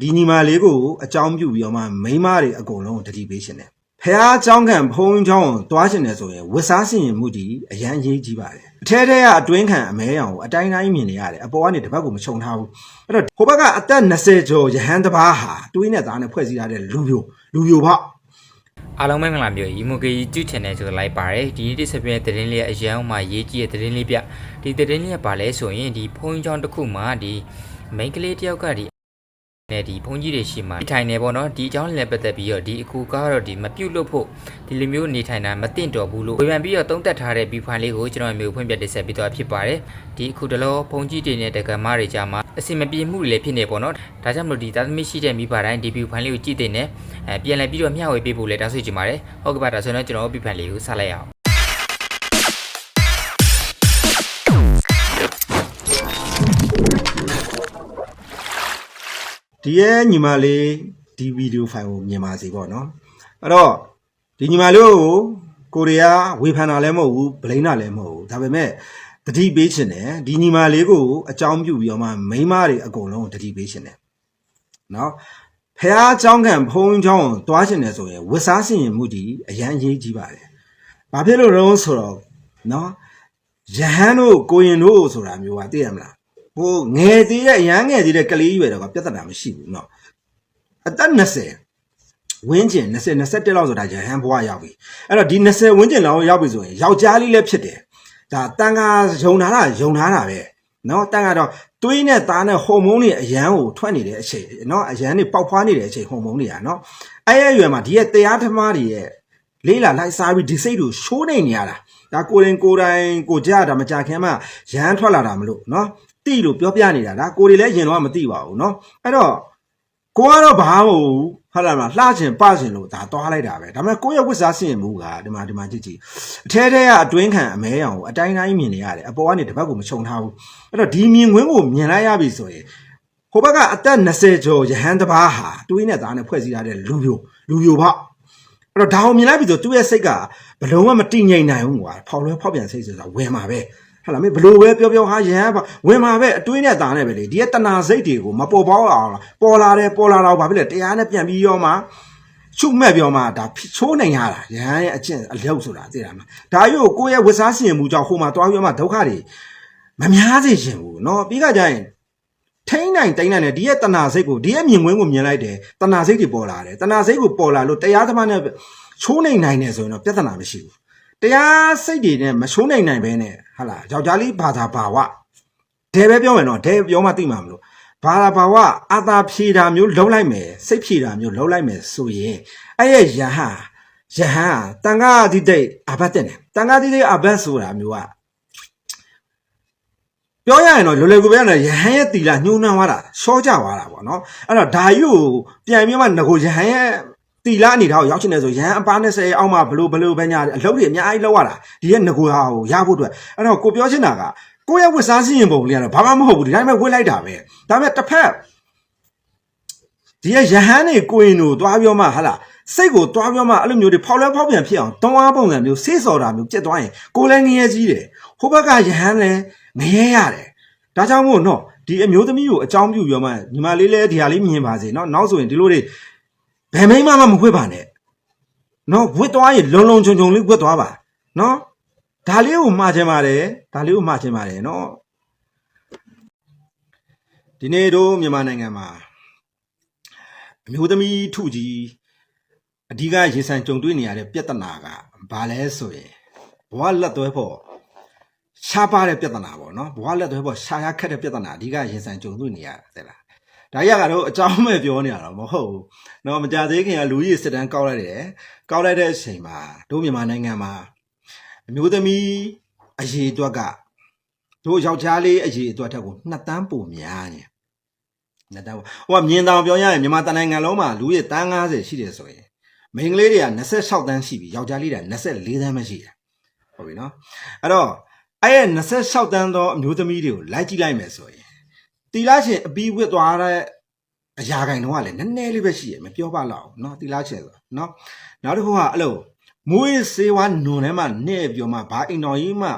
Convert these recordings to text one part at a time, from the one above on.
ဒီညီမလေးကိုအကြောင်းပြုပြီးတော့မှမိန်းမတွေအကုန်လုံးတတိပေးရှင်တယ်ဖះအကြောင်းခံဘုံအကြောင်းကိုတွားရှင်တယ်ဆိုရင်ဝတ်စားစင်ရင်မှုဒီအရန်ရေးကြီးပါတယ်အထဲထဲကအတွင်းခံအမဲရောင်ကိုအတိုင်းတိုင်းမြင်နေရတယ်အပေါ်ကနေတပတ်ကိုမချုံထားဘူးအဲ့တော့ဟိုဘက်ကအသက်20ကျော်ရဟန်းတပါးဟာတွေးနဲ့သားနဲ့ဖွဲ့စည်းထားတဲ့လူမျိုးလူမျိုးပေါ့အားလုံးမင်္ဂလာမျိုးရီမိုကေကြီးကျူချန်နယ်ဆိုလိုက်ပါတယ်ဒီနေ့တစ်ဆက်ပြည့်သတင်းလေးအရန်မှာရေးကြည့်တဲ့သတင်းလေးပြဒီသတင်းလေးကဘာလဲဆိုရင်ဒီဘုံအကြောင်းတစ်ခုမှာဒီမိန်းကလေးတယောက်ကဒီ နဲ့ဒီဖုန်းကြီးတွေရှိမှနေထိုင်နေပေါ့နော်ဒီအကြောင်းလည်းပတ်သက်ပြီးတော့ဒီအခုကတော့ဒီမပြုတ်လို့ဖို့ဒီလိုမျိုးနေထိုင်တာမသင့်တော်ဘူးလို့ဝေဖန်ပြီးတော့တုံးတက်ထားတဲ့ဘီဖိုင်လေးကိုကျွန်တော်မျိုးဖွင့်ပြတင်ဆက်ပြီးတော့ဖြစ်ပါတယ်ဒီအခုတလောဖုန်းကြီးတွေနဲ့တက္ကမတွေကြားမှာအစင်မပြေမှုတွေလည်းဖြစ်နေပေါ့နော်ဒါကြောင့်မလို့ဒီသားသမီးရှိတဲ့မိဘတိုင်းဒီဘီဖိုင်လေးကိုကြည့်တဲ့နဲ့အဲပြန်လည်ပြီးတော့မျှဝေပေးဖို့လည်းတောင်းဆိုချင်ပါတယ်ဟုတ်ကဲ့ပါဒါဆိုတော့ကျွန်တော်ဘီဖိုင်လေးကိုဆက်လိုက်အောင် ဒီရဲ့ညီမလေးဒီဗီဒီယိုဖိုင်ကိုမြင်ပါစေပေါ့နော်အဲ့တော့ဒီညီမလေးကိုကိုရီးယားဝေဖန်တာလည်းမဟုတ်ဘူးဗလိန်းတာလည်းမဟုတ်ဘူးဒါပေမဲ့တတိပေးချင်တယ်ဒီညီမလေးကိုအကြောင်းပြုပြီးတော့မှမိန်းမတွေအကုန်လုံးတတိပေးချင်တယ်နော်ဖះเจ้าခံဖုံးเจ้าကိုတွားချင်တယ်ဆိုရင်ဝတ်စားစင်ရင်မှုဒီအရန်အရေးကြီးပါတယ်ဘာဖြစ်လို့လဲဆိုတော့နော်ယဟန်တို့ကိုရင်တို့ဆိုတာမျိုးကသိရမလား ဟိုငယ်သေးတဲ့အရန်ငယ်သေးတဲ့ကလေးရွယ်တော့ကပြဿနာမရှိဘူးเนาะအသက်20ဝင်းကျင်20 21လောက်ဆိုတာရဟန်းဘွားရောက်ပြီအဲ့တော့ဒီ20ဝင်းကျင်လောက်ရောက်ပြီဆိုရင်ယောက်ျားလေးလည်းဖြစ်တယ်ဒါတန်ခါယုံထားတာယုံထားတာပဲเนาะတန်ခါတော့သွေးနဲ့သားနဲ့ဟော်မုန်းတွေအရန်ကိုထွက်နေတဲ့အချိန်เนาะအရန်တွေပေါက်ဖွားနေတဲ့အချိန်ဟော်မုန်းတွေကเนาะအဲ့ရဲ့အရွယ်မှာဒီရဲ့တရားသမားတွေရဲ့လေးလာလိုက်စားပြီးဒီစိတ်ကိုရှိုးနေနေရတာဒါကိုရင်ကိုယ်တိုင်ကိုကြတာမကြခင်မှရဟန်းထွက်လာတာမလို့เนาะ တိလို့ပြောပြနေတာဒါကိုတွေလည်းရင်တော့မသိပါဘူးเนาะအဲ့တော့ ကိုကတော့ဘာမဟုတ်ဘူးဟုတ်လားမလားလှချင်ပချင်လို့ဒါသွားလိုက်တာပဲဒါပေမဲ့ကိုယ့်ရဲ့ဝတ်စားစင်မှုကဒီမှာဒီမှာကြည့်ကြည့်အထဲထဲကအတွင်းခံအမဲရောင်ကိုအတိုင်းတိုင်းမြင်နေရတယ်အပေါ်ကနေတစ်ပတ်ကိုမခြုံထားဘူးအဲ့တော့ဒီမြင်ကွင်းကိုမြင်လိုက်ရပြီဆိုရင်ဟိုဘက်ကအသက်20ကျော်ရဟန်းတစ်ပါးဟာတွေးနဲ့သားနဲ့ဖွဲ့စည်းထားတဲ့လူပြိုလူပြိုပေါ့အဲ့တော့ဒါကိုမြင်လိုက်ပြီဆိုသူ့ရဲ့စိတ်ကဘလုံးဝမတိငိမ့်နိုင်ဘူးကွာဖောက်လွဲဖောက်ပြန်စိတ်ဆိုတာဝင်မှာပဲ ဟုတ်လားမင်းဘလို့ပဲပြောပြောဟာရဟန်းပါဝင်မှာပဲအတွေးနဲ့သားနဲ့ပဲလေဒီကတဏှာစိတ်တွေကိုမပေါ်ပေါက်အောင်လားပေါ်လာတယ်ပေါ်လာတော့ဘာဖြစ်လဲတရားနဲ့ပြန်ပြီးရောမှချုပ်မဲ့ပြောမှဒါချိုးနိုင်ရတာရဟန်းရဲ့အကျင့်အလျောက်ဆိုတာသိတာမှာဒါရုပ်ကိုယ့်ရဲ့ဝတ်စားရှင်မှုကြောင့်ဟိုမှာတွားပြီးမှဒုက္ခတွေမများစေချင်ဘူးเนาะပြီးကကြရင် ထိန်းနိုင်တိုင်းနိုင်တယ်ဒီရဲ့တဏှာစိတ်ကိုဒီရဲ့မြင်ကွင်းကိုမြင်လိုက်တယ်တဏှာစိတ်တွေပေါ်လာတယ်တဏှာစိတ်ကိုပေါ်လာလို့တရားသမားနဲ့ချိုးနိုင်နိုင်တယ်ဆိုရင်တော့ပြဿနာမရှိဘူးတရားစိတ်တွေနဲ့မချိုးနိုင်နိုင်ဘဲနဲ့ ဟာလာယောက်ျားလေးဘာသာဘာဝဒဲပဲပြောမယ်နော်ဒဲပြောမှသိမှာမလို့ဘာသာဘာဝအာသာဖြေတာမျိုးလုံးလိုက်မယ်စိတ်ဖြေတာမျိုးလုံးလိုက်မယ်ဆိုရင်အဲ့ရဲ့ယဟန်ယဟန်တန်ခါတိတိတ်အဘတ်တဲ့တယ်တန်ခါတိတိတ်အဘတ်ဆိုတာမျိုးကပြောရရင်တော့လွယ်လွယ်ကူပဲနဲ့ရဟန်းရဲ့တီလာညှိုးနှမ်းသွားတာရှော့ကြသွားတာပေါ့နော်အဲ့တော့ဒါယူကိုပြန်ပြီးမှငကိုရဟန်းရဲ့ တီလာအနေထားကိုရောက်ချင်တယ်ဆိုရဟန်းအပား20အောက်မှာဘလို့ဘလို့ပဲညာအလုပ်တွေအများကြီးလောက်ရတာဒီရဲ့ငကိုဟာကိုရဖို့အတွက်အဲ့တော့ကိုပြောချင်တာကကိုရဲ့ဝတ်စားစည်းရင်ပုံလေးကတော့ဘာမှမဟုတ်ဘူးဒီတိုင်းပဲဝတ်လိုက်တာပဲဒါပေမဲ့တစ်ဖက်ဒီရဲ့ရဟန်းတွေကိုရင်တို့တွားပြောမှဟာလားစိတ်ကိုတွားပြောမှအဲ့လိုမျိုးတွေဖောက်လဲဖောက်ပြန်ဖြစ်အောင်တွန်းအားပုံစံမျိုးဆေးစော်တာမျိုးပြက်သွားရင်ကိုလည်းငရဲကြီးတယ်ဟိုဘက်ကရဟန်းလည်းငရဲရတယ်ဒါကြောင့်မို့နော်ဒီအမျိုးသမီးကိုအကြောင်းပြုပြောမှညီမလေးလည်းဒီဟာလေးမြင်ပါစေနော်နောက်ဆိုရင်ဒီလိုတွေ ဘယ်မိမမှမခွေ့ပါနဲ့နော်ဝစ်သွားရင်လုံလုံချုံချုံလေးဝစ်သွားပါနော်ဒါလေးကိုမှားချင်ပါတယ်ဒါလေးကိုမှားချင်ပါတယ်နော်ဒီနေ့တို့မြန်မာနိုင်ငံမှာအမျိုးသမီးထုကြီးအဓိကရေဆန်ကြုံတွေ့နေရတဲ့ပြဿနာကဘာလဲဆိုရင်ဘဝလက်သွဲဖို့ရှားပါတဲ့ပြဿနာပေါ့နော်ဘဝလက်သွဲပေါ်ရှားရခက်တဲ့ပြဿနာအဓိကရင်ဆိုင်ကြုံတွေ့နေရတာတဲ့လား ဒါရကတော့အကြောင်းမဲ့ပြောနေရတာမဟုတ်ဘူးနော်မကြသေးခင်ကလူကြီးစစ်တမ်းကောက်လိုက်တယ်ကောက်လိုက်တဲ့အချိန်မှာတို့မြန်မာနိုင်ငံမှာအမျိုးသမီးအရေးအတွက်ကတို့ယောက်ျားလေးအရေးအတွက်ထက်ကိုနှစ်တန်းပိုများနေနှစ်တန်းပေါ့ဟိုကမြင်တောင်ပြောရရင်မြန်မာတနိုင်ငံလုံးမှာလူကြီးတန်း90ရှိတယ်ဆိုရင်မိန်းကလေးတွေက26တန်းရှိပြီယောက်ျားလေးတွေက24တန်းပဲရှိတယ်ဟုတ်ပြီနော်အဲ့တော့အဲ့ရဲ့26တန်းသောအမျိုးသမီးတွေကိုလိုက်ကြည့်လိုက်မယ်ဆိုရင် တီလာရှင်အပီးဝစ်သွားတဲ့အရာခိုင်တော့ကလည်းနည်းနည်းလေးပဲရှိရမပြောပါတော့ဘူးเนาะတီလာရှင်ဆိုเนาะနောက်တစ်ခုကအဲ့လိုမွေးစေဝါနွန်ထဲမှာနဲ့ပြောမှဘာအိမ်တော်ကြီးမှ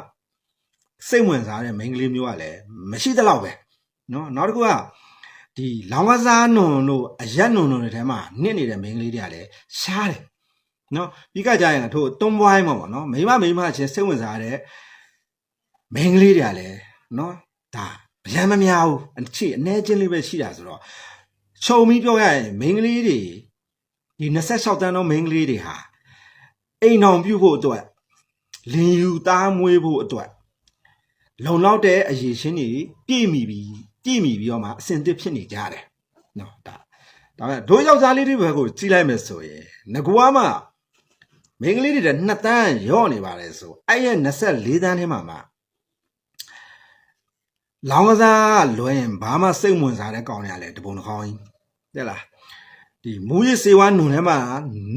စိတ်ဝင်စားတဲ့မိန်းကလေးမျိုးကလည်းမရှိသလောက်ပဲเนาะနောက်တစ်ခုက ဒီလောင်ကစားနုံတို့အရက်နုံတို့တွေထဲမှာနစ်နေတဲ့မိန်းကလေးတွေကလည်းရှားတယ်နော်ပြီးကကြရင်ထို့တွန်းပွိုင်းမှာပေါ့နော်မိမမိမချင်းစိတ်ဝင်စားတဲ့မိန်းကလေးတွေကလည်းနော်ဒါ ဗလံမများဘူးအချစ်အနေချင်းလေးပဲရှိတာဆိုတော့ခြုံပြီးပြောရရင်မိန်းကလေးတွေဒီ26တန်းသောမိန်းကလေးတွေဟာအိမ်အောင်ပြုတ်ဖို့အတွက်လင်ယူသားမွေးဖို့အတွက်လုံလောက်တဲ့အရေးရှင်းတွေပြည့်မီပြီးပြည့်မီပြီးတော့မှအစင်သစ်ဖြစ်နေကြတယ်နော်ဒါဒါပေမဲ့တို့ယောက်ျားလေးတွေဘက်ကိုကြည့်လိုက်မယ်ဆိုရင်ငကွာမှမိန်းကလေးတွေတဲ့2တန်းရော့နေပါတယ်ဆိုအဲ့ရဲ့24တန်းထဲမှာမှ လောင်ကစားလွယ်ရင်ဘာမှစိတ်ဝင်စားတဲ့ကောင်ရလဲတပုံတစ်ခေါင်းကြီးတဲ့လားဒီမူရစ်စေဝါနုံထဲမှာ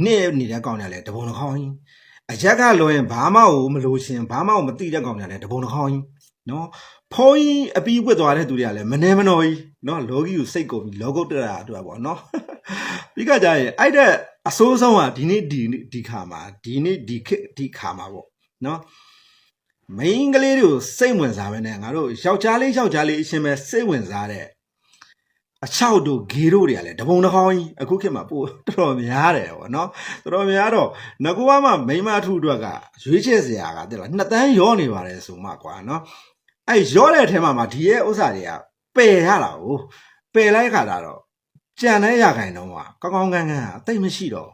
နေနေတဲ့ကောင်ရလဲတပုံတစ်ခေါင်းကြီးအရက်ကလွယ်ရင်ဘာမှမလို့ရှင်ဘာမှမသိတဲ့ကောင်ရလဲတပုံတစ်ခေါင်းကြီးနော်ဖုန်းကြီးအပြီးဝတ်သွားတဲ့သူတွေကလည်းမနေမနော်ကြီးနော်လောကီကိုစိတ်ကုန်ပြီးလောကုတ်တရာအတွက်ပေါ့နော်ပြီးကကြရင်အဲ့တဲ့အဆိုးဆုံးကဒီနေ့ဒီနေ့ဒီခါမှာဒီနေ့ဒီခေတ်ဒီခါမှာပေါ့နော် မိန်းကလေးတွေကိုစိတ်ဝင်စားပဲနဲ့ငါတို့ယောက်ျားလေးယောက်ျားလေးအရှင်ပဲစိတ်ဝင်စားတဲ့အချောက်တို့ဂေတို့တွေကလည်းတပုံတစ်ခေါင်းကြီးအခုခေတ်မှာပို့တော်တော်များတယ်ပေါ့နော်တော်တော်များတော့ငကူကမှမိန်းမထုအတွက်ကရွေးချယ်စရာကတဲ့လားနှစ်တန်းရောနေပါတယ်ဆိုမှကွာနော်အဲ့ရောတဲ့အထဲမှာမှဒီရဲ့ဥစ္စာတွေကပယ်ရတာကိုပယ်လိုက်ခါတာတော့ကြံတဲ့ရခိုင်တော့ကကောင်းကောင်းကန်းကန်းအသိမရှိတော့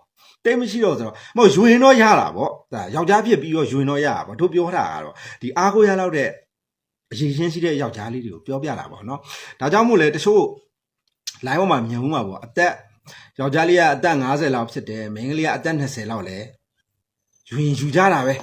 တိတ်မရှိတော့ဆိုတော့မဟုတ်ယူရင်တော့ရတာပေါ့ဒါယောက်ျားဖြစ်ပြီးတော့ယူရင်တော့ရတာပေါ့တို့ပြောတာကတော့ဒီအားကိုရလောက်တဲ့အရေးရှင်းရှိတဲ့ယောက်ျားလေးတွေကိုပြောပြတာပေါ့နော်ဒါကြောင့်မို့လဲတချို့ line ပေါ်မှာမြင်မှုမှာပေါ့အသက်ယောက်ျားလေးကအသက်50လောက်ဖြစ်တယ်မိန်းကလေးကအသက်20လောက်လဲယူရင်ယူကြတာပဲ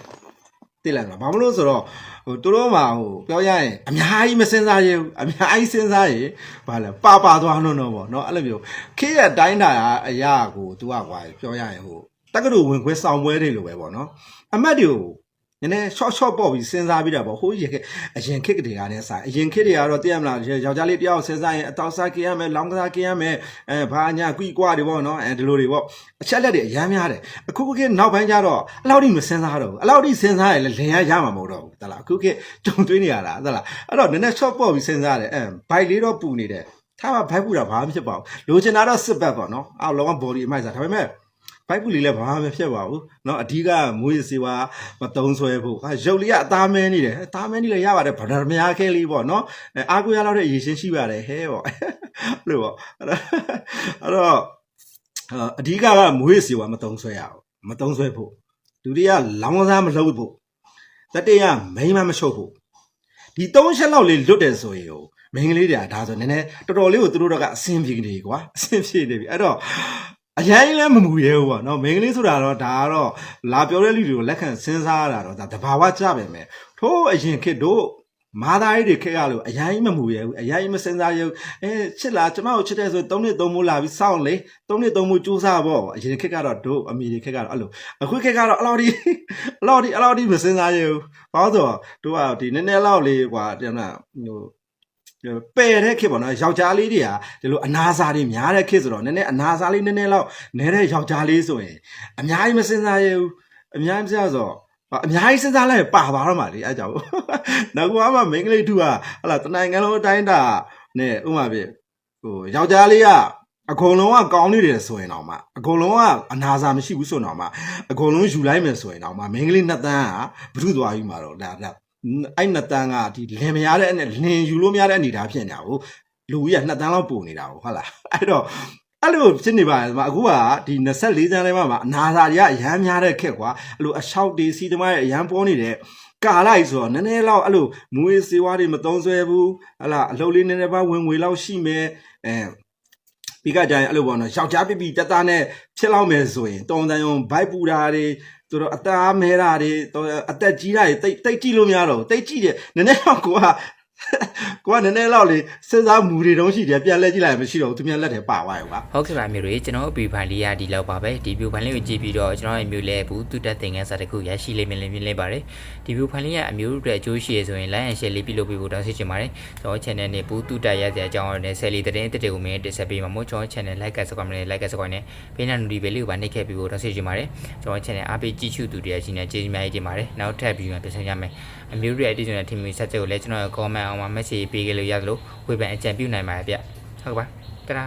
သိလိုက်မှာဘာမလို့ဆိုတော့ဟိုသူတို့မှာဟိုပြောရရင်အများကြီးမစင်စားရဘူးအများကြီးစဉ်းစားရင်ဘာလဲပါပါသွားတော့တော့ပေါ့နော်အဲ့လိုမျိုးခေတ်ရဲ့တိုင်းတာအရာကို तू ကကွာပြောရရင်ဟိုတက္ကသိုလ်ဝင်ခွဲဆောင်ပွဲတွေလိုပဲပေါ့နော်အမတ်တွေကို နည်းနည်း short short ပေါ့ပြီးစဉ်းစားပြီးတာပေါ့ဟိုးရေခက်အရင်ခက်တွေကလည်းစားအရင်ခက်တွေကတော့သိရမလားယောက်ျားလေးတယောက်စဉ်းစားရင်အတောက်စားခင်ရမယ်လောင်းကစားခင်ရမယ်အဲဘာညာကွီကွာတွေပေါ့နော်အဲဒီလိုတွေပေါ့အချက်လက်တွေအများများတယ်အခုခေတ်နောက်ပိုင်းကျတော့အလောက်ထိမစဉ်းစားတော့ဘူးအလောက်ထိစဉ်းစားရင်လည်းလင်ရရမှာမဟုတ်တော့ဘူးတလားအခုခေတ်တုံတွေးနေရတာတလားအဲ့တော့နည်းနည်း short ပေါ့ပြီးစဉ်းစားတယ်အဲဘိုက်လေးတော့ပူနေတယ်ထားပါဘိုက်ပူတာဘာမှမဖြစ်ပါဘူးလိုချင်တာတော့စစ်ဘက်ပေါ့နော်အောက်လောက body အမိုက်စားဒါပေမဲ့ ဘိုက်ပူလေးလည်းဘာမှမဖြစ်ပါဘူးเนาะအဓိကမွေးစေဝါမတုံးဆွဲဖို့ဟာရုပ်လေးကအသားမဲနေတယ်အသားမဲနေလည်းရပါတယ်ဗဒမယာခဲလေးပေါ့เนาะအဲအားကိုရလောက်တဲ့အရေးရှင်းရှိပါတယ်ဟဲပေါ့လို့ပေါ့အဲ့တော့အဲ့တော့အာအဓိကကမွေးစေဝါမတုံးဆွဲရအောင်မတုံးဆွဲဖို့ဒုတိယလောင်းကစားမလုပ်ဖို့တတိယမိန်းမမရှုပ်ဖို့ဒီ၃ချက်လောက်လေးလွတ်တယ်ဆိုရင်ဟိုမိန်းကလေးတွေကဒါဆိုနည်းနည်းတော်တော်လေးကိုသူတို့တော့ကအဆင်ပြေနေကွာအဆင်ပြေနေပြီအဲ့တော့ အရင်လည်းမမူရဲဘူးပေါ့နော်မိန်းကလေးဆိုတာတော့ဒါကတော့လာပြောတဲ့လူတွေကိုလက်ခံစဉ်းစားရတာတော့ဒါတဘာဝကြပဲမယ်ထို့အရင်ခေတ်တို့မာသားကြီးတွေခက်ရလို့အရင်မမူရဲဘူးအရင်မစဉ်းစားရဲဘူးအဲချစ်လားကျွန်တော်ကိုချစ်တဲ့ဆို3နှစ်3မိုးလာပြီးစောင့်လေ3နှစ်3မိုးစူးစမ်းပေါ့အရင်ခေတ်ကတော့တို့အမေတွေခေတ်ကတော့အဲ့လိုအခုခေတ်ကတော့အဲ့လောက်ဒီအဲ့လောက်ဒီအဲ့လောက်ဒီမစဉ်းစားရဲဘူးဘာလို့ဆိုတော့တို့ကဒီနည်းနည်းလောက်လေးကွာတင်မလားဟို ပယ်တဲ့ခေတ်ပေါ့နော်ယောက်ျားလေးတွေကဒီလိုအနာစာတွေများတဲ့ခေတ်ဆိုတော့နည်းနည်းအနာစာလေးနည်းနည်းလောက်နဲတဲ့ယောက်ျားလေးဆိုရင်အများကြီးမစင်စားရဘူးအများကြီးမစင်စားဆိုတော့အများကြီးစဉ်းစားလိုက်ပါသွားတော့မှလေအဲ့ကြောင့်နောက်ကမှမိန်းကလေးတူကဟလာတနိုင်ငံလုံးအတိုင်းတာနဲ့ဥမာပြဟိုယောက်ျားလေးကအကုန်လုံးကကောင်းနေတယ်ဆိုရင်တော့မှအကုန်လုံးကအနာစာမရှိဘူးဆိုတော့မှအကုန်လုံးယူလိုက်မယ်ဆိုရင်တော့မှမိန်းကလေးနှစ်တန်းကဘုထုသွားပြီးမှာတော့ဒါဒါ အဲ့နှစ်တန်းကဒီလင်မရတဲ့အနေလင်ယူလို့မရတဲ့အနေအထားဖြစ်နေတာကိုလူကြီးကနှစ်တန်းလောက်ပုံနေတာကိုဟုတ်လားအဲ့တော့အဲ့လိုဖြစ်နေပါတယ်ဒီမှာအခုကဒီ24တန်းထဲမှာမှာအနာစာတွေကအရမ်းများတဲ့ခက်ကွာအဲ့လိုအလျှောက်တွေစီသမားတွေအရမ်းပေါ်နေတဲ့ကာလိုက်ဆိုတော့နည်းနည်းလောက်အဲ့လိုမွေးစေဝါတွေမသုံးဆွဲဘူးဟလာအလုပ်လေးနည်းနည်းပါဝင်ငွေလောက်ရှိမယ်အဲပြီးကကြရင်အဲ့လိုပေါ့နော်ယောက်ျားပြပြတက်တာနဲ့ဖြစ်လောက်မယ်ဆိုရင်တုံတန်ယုံဘိုက်ပူတာတွေ သူတို့အသားမဲတာတွေတော်အသက်ကြီးတာတွေတိတ်တိတ်ကြည့်လို့မရတော့ဘူးတိတ်ကြည့်တယ်နည်းနည်းတော့ကိုက ကိုကနည်းနည်းလောက်လေစဉ်းစားမူတွေတုံးရှိတယ်ပြန်လဲကြည့်လိုက်ရင်မရှိတော့ဘူးသူမြန်လက်ထဲပါသွားရောကွာဟုတ်ကဲ့ပါမျိုးတွေကျွန်တော်အပီဖိုင်လေးရဒီလောက်ပါပဲဒီဗီဒီယိုဖိုင်လေးကိုကြည့်ပြီးတော့ကျွန်တော်ရဲ့မျိုးလဲဘူးတူတက်သင်ခန်းစာတစ်ခုရရှိလိမ့်မယ်လို့မြင်လိုက်ပါတယ်ဒီဗီဒီယိုဖိုင်လေးကအမျိုးတွေအကျိုးရှိရဆိုရင် like and share လေးပြုလုပ်ပေးဖို့တောင်းဆိုချင်ပါတယ်ကျွန်တော် channel နဲ့ဘူးတူတက်ရတဲ့အကြောင်းအရာနဲ့ဆယ်လီသတင်းတစ်တွေကိုမင်းတင်ဆက်ပေးမှာမို့ကျွန်တော် channel like ကစကွန်နဲ့ like ကစကွန်နဲ့ဘေးနာနူဒီဘယ်လေးကိုပါနှိပ်ခဲ့ပြီးဖို့တောင်းဆိုချင်ပါတယ်ကျွန်တော် channel အားပေးကြည့်ရှုသူတွေရရှိနေကျေးဇူးများကြီးတင်ပါတယ်နောက်ထပ်ဗီဒီယိုမှာပြန်ဆောင်ရမယ်အမျိုးတွေအတိအကျနဲ့ထင်မြင်ဆက်ချက်ကိုလည်းကျွန်တော်ရဲ့ comment အောင်မှာ message ပေးခဲ့လို့ရသလိုဝေဖန်အကြံပြုနိုင်ပါတယ်ဗျဟုတ်ကဲ့ပါတရာ